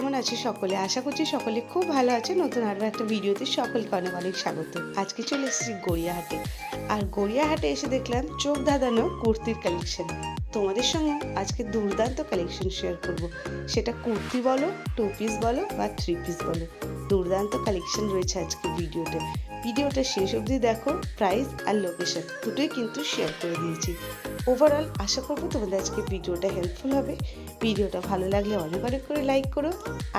কেমন আছে সকলে? আশা করছি সকলে খুব ভালো আছে। নতুন আরও একটা ভিডিওতে সকলকে অনেক অনেক স্বাগত। আজকে চলে এসেছি গড়িয়াহাটে। আর গড়িয়াহাটে এসে দেখলাম চোখ ধাঁধানো কুর্তির কালেকশন তোমাদের সঙ্গে আজকে দুর্দান্ত কালেকশন শেয়ার করব। সেটা কুর্তি বলো টু পিস বলো বা থ্রি পিস বলো। দুর্দান্ত কালেকশন রয়েছে আজকে ভিডিওতে। ভিডিওটা শেষ অবধি দেখো প্রাইস আর লোকেশন দুটোই কিন্তু শেয়ার করে দিয়েছি। ওভারঅল আশা করব তোমাদের আজকে ভিডিওটা হেল্পফুল হবে। ভিডিওটা ভালো লাগলে অনেক অনেক করে লাইক করো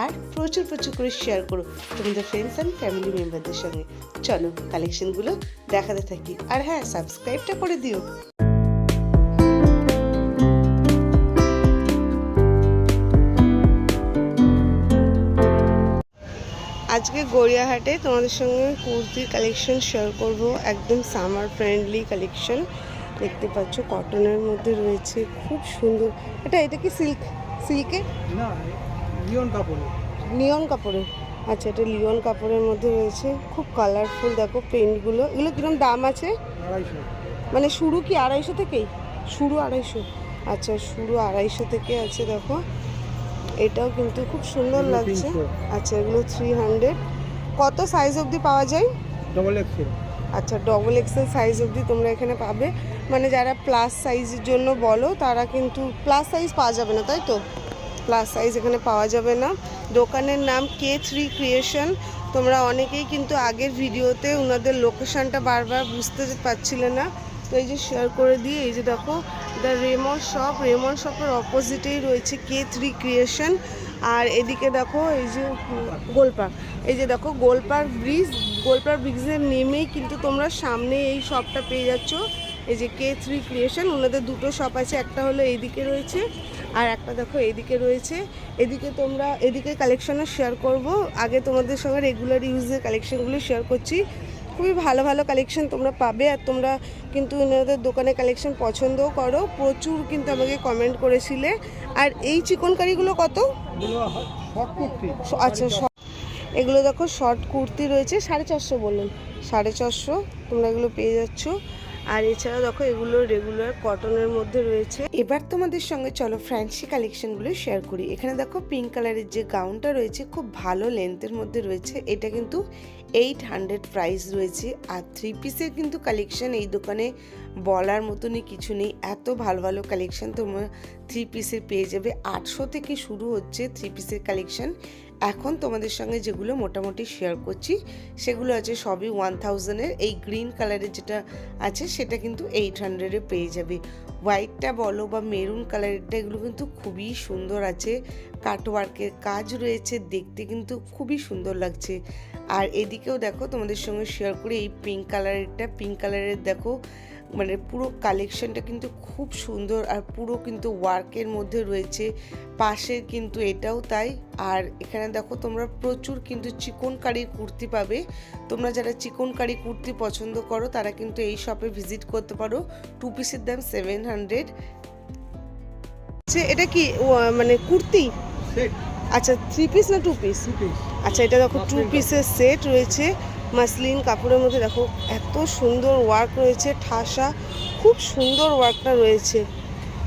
আর প্রচুর প্রচুর করে শেয়ার করো তোমাদের ফ্রেন্ডস অ্যান্ড ফ্যামিলি মেম্বারদের সঙ্গে। চলো কালেকশনগুলো দেখাতে থাকি। আর হ্যাঁ সাবস্ক্রাইবটা করে দিও। আজকে গড়িয়াহাটে তোমাদের সঙ্গে কুর্তির কালেকশন শেয়ার করব। একদম সামার ফ্রেন্ডলি কালেকশন দেখতে পাচ্ছ কটনের মধ্যে রয়েছে খুব সুন্দর। এটা এটা কি সিল্ক সিল্কের লিওন কাপড়ে লিওন কাপড়ের। আচ্ছা এটা লিওন কাপড়ের মধ্যে রয়েছে। খুব কালারফুল দেখো পেন্টগুলো এগুলো কীরকম দাম আছে? মানে শুরু কি আড়াইশো থেকেই? শুরু আড়াইশো। আচ্ছা শুরু আড়াইশো থেকে আছে দেখো। এটাও কিন্তু খুব সুন্দর লাগছে। আচ্ছা এগুলো থ্রি হান্ড্রেড কত সাইজ অবধি পাওয়া যায়? ডবল এক্সেল আচ্ছা ডবল এক্সেল সাইজ অবধি তোমরা এখানে পাবে। মানে যারা প্লাস সাইজের জন্য বলো, তারা কিন্তু প্লাস সাইজ পাওয়া যাবে না, তাই তো? প্লাস সাইজ এখানে পাওয়া যাবে না। দোকানের নাম কে থ্রি ক্রিয়েশন তোমরা অনেকেই কিন্তু আগের ভিডিওতে ওনাদের লোকেশনটা বারবার বুঝতে পারছিলে না। তো এই যে শেয়ার করে দিয়ে, এই যে দেখো দ্য রেমন শপ রেমন শপের অপোজিটেই রয়েছে কে থ্রি ক্রিয়েশন আর এদিকে দেখো, এই যে গোলপার্ক এই যে দেখো গোলপার্ক ব্রিজ। গোলপার্ক ব্রিজের নেমেই কিন্তু তোমরা সামনে এই শপটা পেয়ে যাচ্ছ। এই যে কে থ্রি ক্রিয়েশন ওনাদের দুটো শপ আছে, একটা হলো এইদিকে রয়েছে আর একটা দেখো এইদিকে রয়েছে। এদিকে তোমরা, এদিকে কালেকশনও শেয়ার করব। আগে তোমাদের সঙ্গে রেগুলার ইউজের কালেকশনগুলো শেয়ার করছি। খুবই ভালো ভালো কালেকশন তোমরা পাবে আর তোমরা কিন্তু ওনাদের দোকানে কালেকশন পছন্দও করো। প্রচুর কিন্তু আমাকে কমেন্ট করেছিলে। আর এই চিকনকারিগুলো কত? আচ্ছা এগুলো দেখো শর্ট কুর্তি রয়েছে, সাড়ে চারশো বললেন। সাড়ে চারশো তোমরা এগুলো পেয়ে যাচ্ছ। আর এছাড়া দেখো, এগুলো রেগুলার কটনের মধ্যে রয়েছে। এবার তোমাদের সঙ্গে চলো ফ্যান্সি কালেকশনগুলো শেয়ার করি। এখানে দেখো পিঙ্ক কালারের যে গাউনটা রয়েছে, খুব ভালো লেন্থের মধ্যে রয়েছে। এটা কিন্তু এইট হান্ড্রেড প্রাইস রয়েছে। আর থ্রি পিসের কিন্তু কালেকশন এই দোকানে বলার মতনই কিছু নেই। এত ভালো ভালো কালেকশন তোমরা থ্রি পিসের পেয়ে যাবে। আটশো থেকে শুরু হচ্ছে থ্রি পিসের কালেকশান এখন তোমাদের সঙ্গে যেগুলো মোটামুটি শেয়ার করছি, সেগুলো আছে সবই ওয়ান থাউজেন্ডের এই গ্রিন কালারের যেটা আছে, সেটা কিন্তু এইট হান্ড্রেডে পেয়ে যাবে। হোয়াইটটা বলো বা মেরুন কালারেরটা এগুলো কিন্তু খুবই সুন্দর আছে। কাটওয়ার্কের কাজ রয়েছে, দেখতে কিন্তু খুবই সুন্দর লাগছে। আর এদিকেও দেখো তোমাদের সঙ্গে শেয়ার করি, এই পিঙ্ক কালারেরটা পিঙ্ক কালারের দেখো মানে পুরো কালেকশনটা কিন্তু খুব সুন্দর আর পুরো কিন্তু ওয়ার্কের মধ্যে রয়েছে। পাশে কিন্তু এটাও তাই। আর এখানে দেখো তোমরা প্রচুর কিন্তু চিকন কারির কুর্তি পাবে। তোমরা যারা চিকন কারি কুর্তি পছন্দ করো তারা কিন্তু এই শপে ভিজিট করতে পারো। টু পিসের দাম সেভেন হান্ড্রেড এটা কি মানে কুর্তি? আচ্ছা থ্রি পিস না টু পিস টু পিস আচ্ছা এটা দেখো টু পিসের সেট রয়েছে। মাসলিন কাপড়ের মধ্যে দেখো এত সুন্দর ওয়ার্ক রয়েছে ঠাসা খুব সুন্দর ওয়ার্কটা রয়েছে।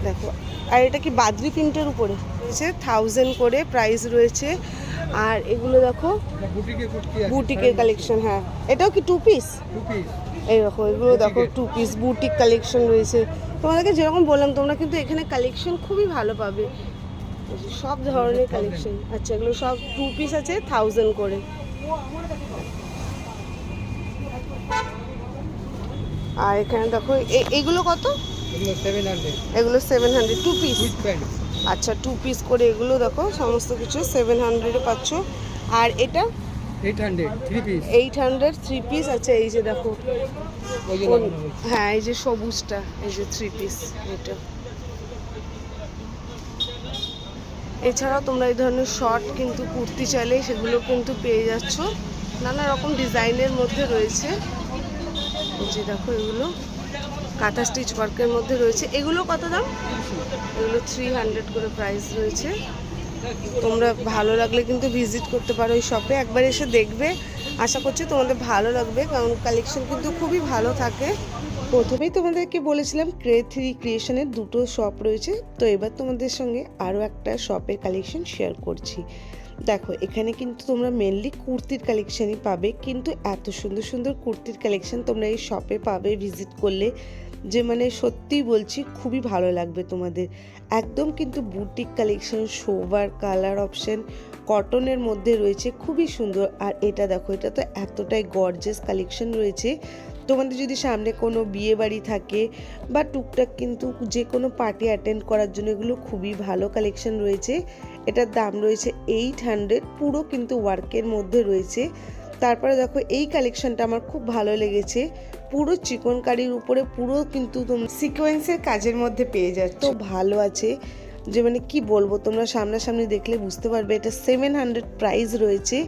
দেখো আর এটা কি বাদ্রি প্রিন্টের উপরে? রয়েছে থাউজেন্ড করে প্রাইস রয়েছে। আর এগুলো দেখো বুটিকের কালেকশন হ্যাঁ। এটাও কি টু পিস টু পিস এই দেখো এগুলো দেখো টু পিস বুটিক কালেকশন রয়েছে। তোমাদেরকে যেরকম বললাম তোমরা কিন্তু এখানে কালেকশন খুবই ভালো পাবে। সব ধরনের কালেকশন আচ্ছা এগুলো সব টু পিস আছে থাউজেন্ড করে। আর এখানে দেখো এ- এগুলো কত? এগুলো সেভেন হান্ড্রেড টু পিস আচ্ছা টু পিস করে এগুলো দেখো সমস্ত কিছু সেভেন হান্ড্রেডে পাচ্ছ। আর এটা? এইট হান্ড্রেড থ্রি পিস আছে এই যে দেখো হ্যাঁ এই যে সবুজটা এই যে থ্রি পিস এটা। এছাড়াও তোমরা এই ধরনের শর্ট কিন্তু কুর্তি চাইলে সেগুলো কিন্তু পেয়ে যাচ্ছ। নানা রকম ডিজাইনের মধ্যে রয়েছে। যে দেখো এগুলো কাঁথা স্টিচ ওয়ার্কের মধ্যে রয়েছে। এগুলো কত দাম? এগুলো থ্রি হান্ড্রেড করে প্রাইস রয়েছে। তোমরা ভালো লাগলে কিন্তু ভিজিট করতে পারো এই শপে একবার এসে দেখবে। আশা করছি তোমাদের ভালো লাগবে, কারণ কালেকশন কিন্তু খুবই ভালো থাকে। প্রথমেই তোমাদেরকে বলেছিলাম ক্রে থ্রি ক্রিয়েশনের দুটো শপ রয়েছে। তো এবার তোমাদের সঙ্গে আরও একটা শপের কালেকশন শেয়ার করছি। দেখো, এখানে কিন্তু তোমরা মেনলি কুর্তির কালেকশনই পাবে, কিন্তু এত সুন্দর সুন্দর কুর্তির কালেকশন তোমরা এই শপে পাবে ভিজিট করলে। যে মানে সত্যিই বলছি, খুবই ভালো লাগবে তোমাদের। একদম কিন্তু boutique collection sober colour option কটনের মধ্যে রয়েছে, খুবই সুন্দর। আর এটা দেখো, এটা তো এতটাই গর্জেস কালেকশন রয়েছে। তোমাদের যদি সামনে কোনো বিয়ে বাড়ি থাকে বা টুকটাক কিন্তু যে কোনো পার্টি অ্যাটেন্ড করার জন্য এগুলো খুবই ভালো কালেকশন রয়েছে। এটার দাম রয়েছে এইট হান্ড্রেড পুরো কিন্তু ওয়ার্কের মধ্যে রয়েছে। তারপরে দেখো, এই কালেকশনটা আমার খুব ভালো লেগেছে। পুরো চিকন কারির উপরে পুরো কিন্তু তোমরা সিকোয়েন্সের কাজের মধ্যে পেয়ে যাচ্ছ। তো ভালো আছে। যে মানে কি বলব, তোমরা সামনাসামনি দেখলে বুঝতে পারবে, এটা সেভেন হান্ড্রেড প্রাইস রয়েছে।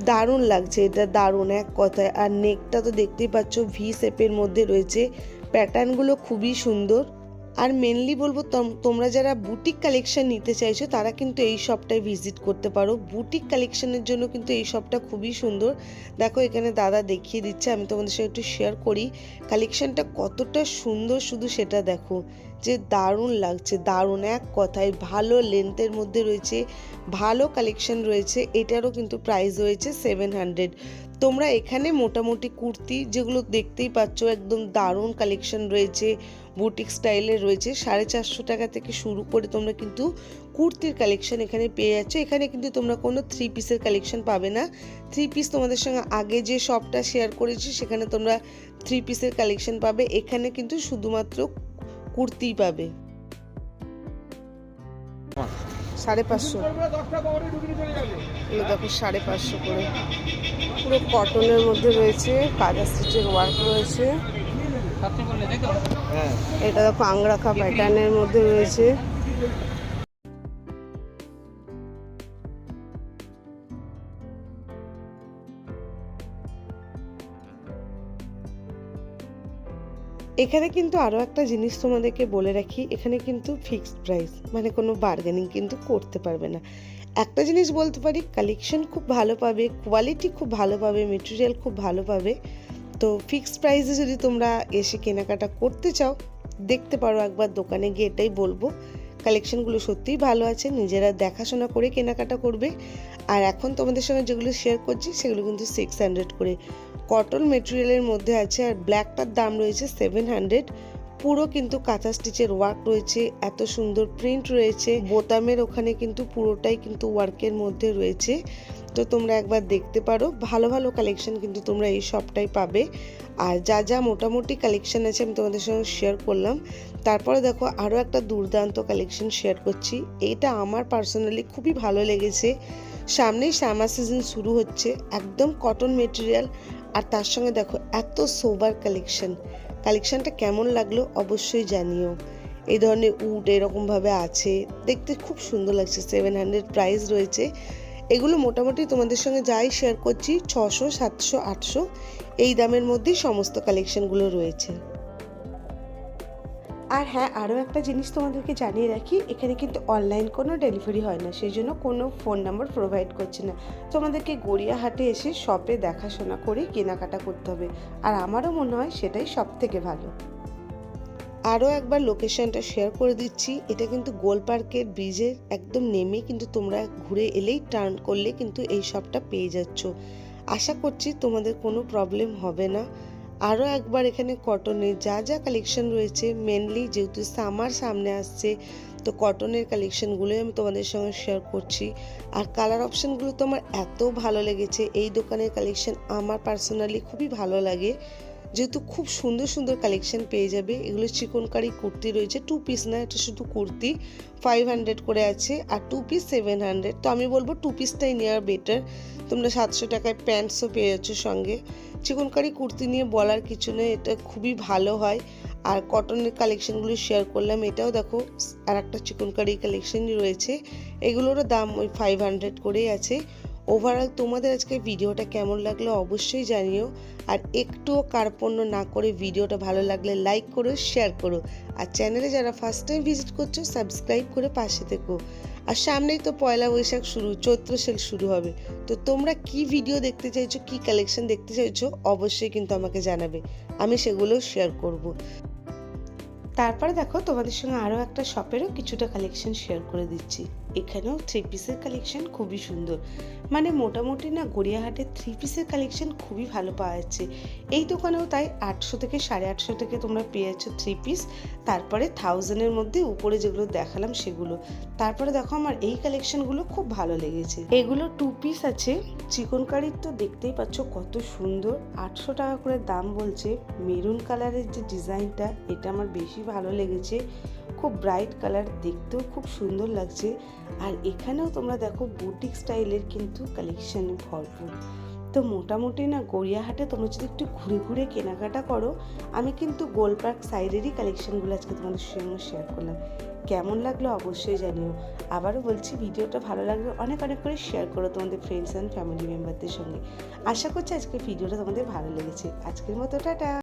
দারুণ লাগছে, এটা দারুণ এক কথায়। আর নেকটা তো দেখতেই পাচ্ছ ভি শেপের মধ্যে রয়েছে। প্যাটার্নগুলো খুবই সুন্দর। আর মেনলি বলব তোম- তোমরা যারা বুটিক কালেকশন নিতে চাইছো, তারা কিন্তু এই শপটায় ভিজিট করতে পারো। বুটিক কালেকশনের জন্য কিন্তু এই শপটা খুবই সুন্দর। দেখো, এখানে দাদা দেখিয়ে দিচ্ছে, আমি তোমাদের সাথে একটু শেয়ার করি। কালেকশনটা কতটা সুন্দর, শুধু সেটা দেখো। যে দারুণ লাগছে, দারুণ। এক কথায় ভালো লেন্থের মধ্যে রয়েছে, ভালো কালেকশন রয়েছে, এটারও কিন্তু প্রাইস রয়েছে সেভেন হান্ড্রেড তোমরা এখানে মোটামুটি কুর্তি যেগুলো দেখতেই পাচ্ছ, একদম দারুণ কালেকশন রয়েছে বুটিক স্টাইলের রয়েছে। সাড়ে চারশো টাকা থেকে শুরু করে তোমরা কিন্তু কুর্তির কালেকশন এখানে পেয়ে যাচ্ছ। এখানে কিন্তু তোমরা কোনো থ্রি পিসের কালেকশন পাবে না। থ্রি পিস তোমাদের সঙ্গে আগে যে শপটা শেয়ার করেছি, সেখানে তোমরা থ্রি পিসের কালেকশন পাবে। এখানে কিন্তু শুধুমাত্র কুর্তিই পাবে। সাড়ে পাঁচশো। এগুলো দেখো সাড়ে পাঁচশো করে। পুরো কটনের মধ্যে রয়েছে কাজা স্টিচের ওয়ার্ক রয়েছে। হ্যাঁ। এটা দেখো আংরাখা প্যাটার্নের মধ্যে রয়েছে। এখানে কিন্তু আরও একটা জিনিস তোমাদেরকে বলে রাখি, এখানে কিন্তু ফিক্সড প্রাইস মানে কোনো বার্গেনিং কিন্তু করতে পারবে না। একটা জিনিস বলতে পারি কালেকশন খুব ভালো পাবে কোয়ালিটি খুব ভালো পাবে মেটেরিয়াল খুব ভালো পাবে। তো ফিক্সড প্রাইসে যদি তোমরা এসে কেনাকাটা করতে চাও, দেখতে পারো একবার দোকানে গিয়ে এটাই বলব কালেকশনগুলো সত্যিই ভালো আছে, নিজেরা দেখাশোনা করে কেনাকাটা করবে। আর এখন তোমাদের সঙ্গে যেগুলো শেয়ার করছি, সেগুলো কিন্তু সিক্স হান্ড্রেড করে কটন মেটেরিয়ালের মধ্যে আছে আর ব্ল্যাকটার দাম রয়েছে সেভেন হান্ড্রেড পুরো কিন্তু কাঁথা স্টিচের ওয়ার্ক রয়েছে, এত সুন্দর প্রিন্ট রয়েছে। বোতামের ওখানে কিন্তু পুরোটাই কিন্তু ওয়ার্কের মধ্যে রয়েছে। তো তোমরা একবার দেখতে পারো, ভালো ভালো কালেকশন কিন্তু তোমরা এই সবটাই পাবে। আর যা যা মোটামুটি কালেকশন আছে আমি তোমাদের সঙ্গে শেয়ার করলাম। তারপরে দেখো আরও একটা দুর্দান্ত কালেকশন শেয়ার করছি। এটা আমার পার্সোনালি খুবই ভালো লেগেছে। সামনেই সামার সিজন শুরু হচ্ছে, একদম কটন মেটেরিয়াল আর তার সঙ্গে দেখো, এত সোবার কালেকশন কালেকশানটা কেমন লাগল অবশ্যই জানিও। এই ধরনের উড এরকমভাবে আছে। দেখতে খুব সুন্দর লাগছে সেভেন হান্ড্রেড প্রাইস রয়েছে। এগুলো মোটামুটি তোমাদের সঙ্গে যাই শেয়ার করছি, ছশো, সাতশো, আটশো, এই দামের মধ্যেই সমস্ত কালেকশনগুলো রয়েছে। আর হ্যাঁ আরও একটা জিনিস তোমাদেরকে জানিয়ে রাখি, এখানে কিন্তু অনলাইন কোনো ডেলিভারি হয় না সেই জন্য কোনো ফোন নাম্বার প্রোভাইড করছে না। তোমাদেরকে গড়িয়াহাটে এসে শপে দেখাশোনা করে কেনাকাটা করতে হবে, আর আমারও মনে হয় সেটাই সব থেকে ভালো। আরও একবার লোকেশনটা শেয়ার করে দিচ্ছি, এটা কিন্তু গোল পার্কের ব্রিজের একদম নেমে কিন্তু তোমরা ঘুরে এলেই টার্ন করলে কিন্তু এই শপটা পেয়ে যাচ্ছ। আশা করছি তোমাদের কোনো প্রবলেম হবে না। আরও একবার এখানে কটনের যা যা কালেকশন রয়েছে মেনলি যেহেতু সামার সামনে আসছে, তো কটনের কালেকশনগুলোই আমি তোমাদের সঙ্গে শেয়ার করছি। আর কালার অপশানগুলো তো আমার এত ভালো লেগেছে, এই দোকানের কালেকশন আমার পার্সোনালি খুবই ভালো লাগে। যেহেতু খুব সুন্দর সুন্দর কালেকশন পেয়ে যাবে। এগুলো চিকনকারি কুর্তি রয়েছে টু পিস না, এটা শুধু কুর্তি। ফাইভ হান্ড্রেড করে আছে আর টু পিস সেভেন হান্ড্রেড তো আমি বলব টু পিসটাই নেওয়া বেটার তোমরা সাতশো টাকায় প্যান্টসও পেয়ে যাচ্ছ সঙ্গে। চিকনকারি কুর্তি নিয়ে বলার কিছু নেই, এটা খুবই ভালো হয়। আর কটনের কালেকশনগুলো শেয়ার করলাম, এটাও দেখো আর একটা চিকনকারি কালেকশনই রয়েছে। এগুলোরও দাম ওই ফাইভ হান্ড্রেড করেই আছে। ওভারঅল তোমাদের আজকে ভিডিওটা কেমন লাগল অবশ্যই জানিও। আর একটুও কার্পণ্য না করে ভিডিওটা ভালো লাগলে লাইক করো শেয়ার করো। আর চ্যানেলে যারা ফার্স্ট টাইম ভিজিট করছ সাবস্ক্রাইব করে পাশে থেকো। আর সামনেই তো পয়লা বৈশাখ শুরু চৈত্র সেল শুরু হবে। তো তোমরা কি ভিডিও দেখতে চাইছো, কি কালেকশন দেখতে চাইছো, অবশ্যই কিন্তু আমাকে জানাবে। আমি সেগুলো শেয়ার করব। তারপরে দেখো তোমাদের সঙ্গে আরও একটা শপেরও কিছুটা কালেকশন শেয়ার করে দিচ্ছি। এখানেও থ্রি পিসের কালেকশন খুবই সুন্দর। মানে মোটামুটি না গড়িয়াহাটের থ্রি পিসের কালেকশন খুবই ভালো পাওয়া যাচ্ছে। এই দোকানেও তাই আটশো থেকে সাড়ে আটশো থেকে তোমরা পেয়ে যাচ্ছ থ্রি পিস তারপরে থাউজেন্ডের মধ্যে উপরে যেগুলো দেখালাম সেগুলো। তারপরে দেখো আমার এই কালেকশনগুলো খুব ভালো লেগেছে। এগুলো টু পিস আছে। চিকন কারির তো দেখতেই পাচ্ছ কত সুন্দর। আটশো টাকা করে দাম বলছে। মেরুন কালারের যে ডিজাইনটা এটা আমার বেশি ভালো লেগেছে। খুব ব্রাইট কালার দেখতেও খুব সুন্দর লাগছে। আর এখানেও তোমরা দেখো বুটিক স্টাইলের কিন্তু কালেকশন ভরপুর। তো মোটামুটি না গড়িয়াহাটে তোমরা যদি একটু ঘুরে ঘুরে কেনাকাটা করো, আমি কিন্তু গোলপার্ক সাইডেরই কালেকশনগুলো আজকে তোমাদের সঙ্গে শেয়ার করলাম। কেমন লাগল অবশ্যই জানিও। আবারও বলছি, ভিডিওটা ভালো লাগলে অনেক অনেক করে শেয়ার করো তোমাদের ফ্রেন্ডস অ্যান্ড ফ্যামিলি মেম্বারদের সঙ্গে। আশা করছি আজকের ভিডিওটা তোমাদের ভালো লেগেছে। আজকের মতো, টাটা!